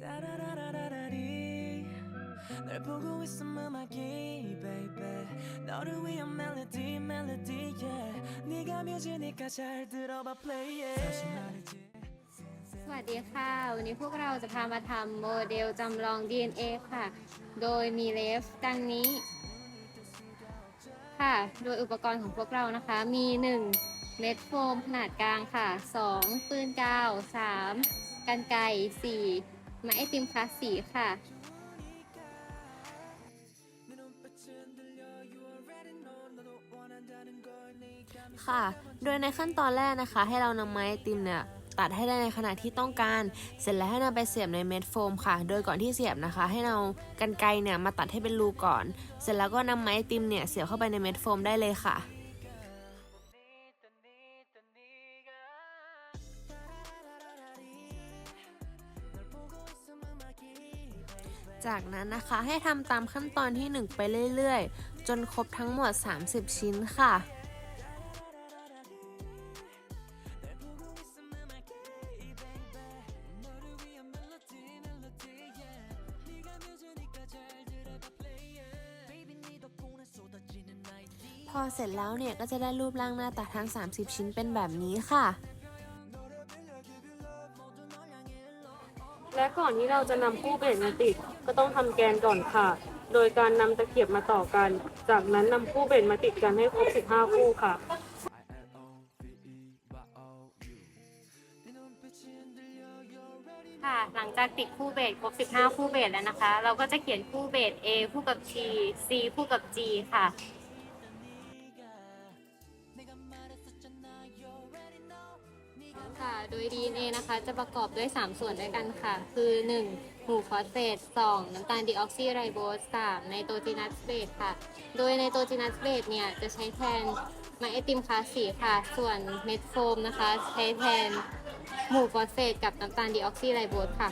따라라라라리 널 보고 있음 음악이 baby 너를 위한 멜로디 멜로디 yeah 네가 뮤지니까 잘 들어봐 play it 다시 말이지 สวัสดีค่ะ วันนี้พวกเราจะพามาทำโมเดลจำลอง DNA ค่ะ โดยมีเลฟดังนี้ ค่ะ โดยอุปกรณ์ของพวกเรานะคะ มี 1 เม็ดโฟมขนาดกลางค่ะ 2 ปืนกาว 3 กันไกร4 มาไอติมคลาสสีค่ะ ค่ะ โดยในขั้นตอนแรกนะคะ ให้เรานำไม้ติมเนี่ยตัดให้ได้ในขนาดที่ต้องการ เสร็จแล้วให้นำไปเสียบในเม็ดโฟมค่ะ โดยก่อนที่เสียบนะคะ ให้เรากันไกเนี่ยมาตัดให้เป็นรูก่อน เสร็จแล้วก็นำไม้ติมเนี่ยเสียบเข้าไปในเม็ดโฟมได้เลยค่ะ จากนั้นนะคะให้ทำตามขั้นตอนที่ 1 ไปเรื่อยๆ จนครบทั้งหมด 30 ชิ้นค่ะพอเสร็จแล้วเนี่ยก็จะได้รูปร่างหน้าตาทั้ง 30 ชิ้นเป็นแบบนี้ค่ะ และก่อนที่เราจะนำคู่เบสมาติด ก็ต้องทำแกนก่อนค่ะ โดยการนำตะเกียบมาต่อกัน จากนั้นนำคู่เบสมาติดกันให้ครบ 15 คู่ค่ะ ค่ะ หลังจากติดคู่เบสครบ 15 คู่เบสแล้วนะคะ เราก็จะเขียนคู่เบส A คู่กับ T C คู่กับ G ค่ะ ค่ะ โดย DNA นะคะจะประกอบด้วย 3 ส่วนด้วยกันค่ะ คือ 1. หมู่ฟอสเฟต 2. น้ำตาลดีออกซิไรโบส 3. ไนโตรจีนัสเบสค่ะ โดยไนโตรจีนัสเบสเนี่ยจะใช้แทนไมไอติมคลาสสีค่ะ ส่วนเม็ดโฟมนะคะ ใช้แทนหมู่ฟอสเฟตกับน้ำตาลดีออกซิไรโบสค่ะ